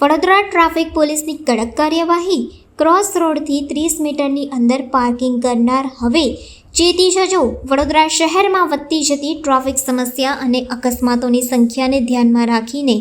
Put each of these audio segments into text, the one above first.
Vadodara traffic પોલીસની કડક કાર્યવાહી ક્રોસ રોડથી ત્રીસ મીટરની અંદર પાર્કિંગ કરનાર હવે ચેતી જજો. વડોદરા શહેરમાં વધતી જતી ટ્રાફિક સમસ્યા અને અકસ્માતોની સંખ્યાને ધ્યાનમાં રાખીને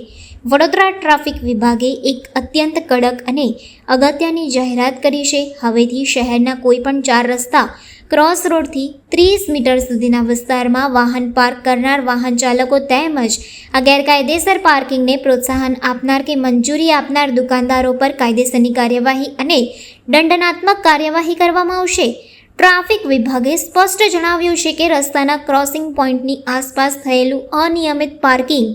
વડોદરા ટ્રાફિક વિભાગે એક અત્યંત કડક અને અગત્યની જાહેરાત કરી છે. હવેથી શહેરના કોઈપણ ચાર રસ્તા ક્રોસ રોડથી ત્રીસ મીટર સુધીના વિસ્તારમાં વાહન પાર્ક કરનાર વાહન ચાલકો તેમજ આ ગેરકાયદેસર પાર્કિંગને પ્રોત્સાહન આપનાર કે મંજૂરી આપનાર દુકાનદારો પર કાયદેસરની કાર્યવાહી અને દંડનાત્મક કાર્યવાહી કરવામાં આવશે. ટ્રાફિક વિભાગે સ્પષ્ટ જણાવ્યું છે કે રસ્તાના ક્રોસિંગ પોઈન્ટની આસપાસ થયેલું અનિયમિત પાર્કિંગ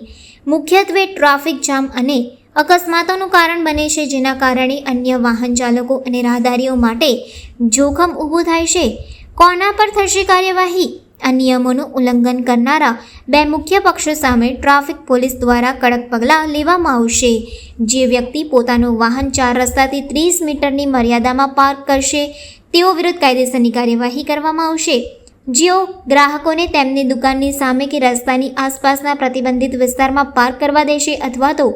મુખ્યત્વે ટ્રાફિક જામ અને અકસ્માતોનું કારણ બને છે, જેના કારણે અન્ય વાહન ચાલકો અને રાહદારીઓ માટે જોખમ ઊભું થાય છે. કોના પર થશે કાર્યવાહી? આ નિયમોનું ઉલ્લંઘન કરનારા બે મુખ્ય પક્ષો સામે ટ્રાફિક પોલીસ દ્વારા કડક પગલાં લેવામાં આવશે. જે વ્યક્તિ પોતાનું વાહન ચાર રસ્તાથી ત્રીસ મીટરની મર્યાદામાં પાર્ક કરશે, તેઓ વિરુદ્ધ કાયદેસરની કાર્યવાહી કરવામાં આવશે. જેઓ ગ્રાહકોને તેમની દુકાનની સામે કે રસ્તાની આસપાસના પ્રતિબંધિત વિસ્તારમાં પાર્ક કરવા દેશે અથવા તો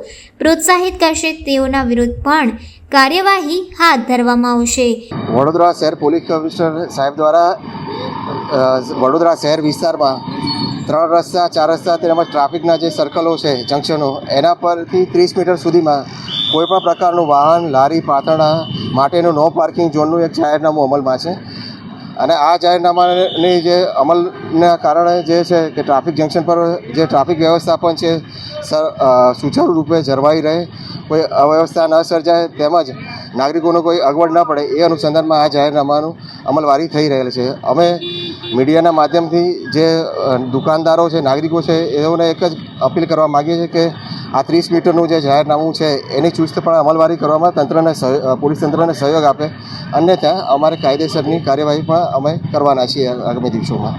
પ્રોત્સાહિત કરશે તેઓના વિરુદ્ધ પણ કાર્યવાહી હાથ ધરવામાં આવશે. વડોદરા શહેર પોલીસ કમિશનર સાહેબ દ્વારા વડોદરા શહેર વિસ્તારમાં ત્રણ રસ્તા, ચાર રસ્તા તેમજ ટ્રાફિકના જે સર્કલો છે જંકશનો એના પરથી ત્રીસ મીટર સુધીમાં કોઈપણ પ્રકારનું વાહન, લારી પાતળા માટેનું નો પાર્કિંગ ઝોનનું એક જાહેરનામું અમલમાં છે. અને આ જાહેરનામાની જે અમલના કારણે જે છે કે ટ્રાફિક જંકશન પર જે ટ્રાફિક વ્યવસ્થાપન છે સુચારુ રૂપે જળવાઈ રહે, કોઈ અવ્યવસ્થા ન સર્જાય તેમજ નાગરિકોને કોઈ અગવડ ન પડે એ અનુસંધાનમાં આ જાહેરનામાનું અમલવારી થઈ રહેલ છે. અમે મીડિયાના માધ્યમથી જે દુકાનદારો છે, નાગરિકો છે, એઓને એક જ અપીલ કરવા માગીએ છીએ કે આ ત્રીસ મીટરનું જે જાહેરનામું છે, એની ચુસ્તપણે અમલવારી કરવામાં તંત્રને પોલીસ તંત્રને સહયોગ આપે. અન્યથા અમારે કાયદેસરની કાર્યવાહી પણ અમે કરવાના છીએ આગામી દિવસોમાં.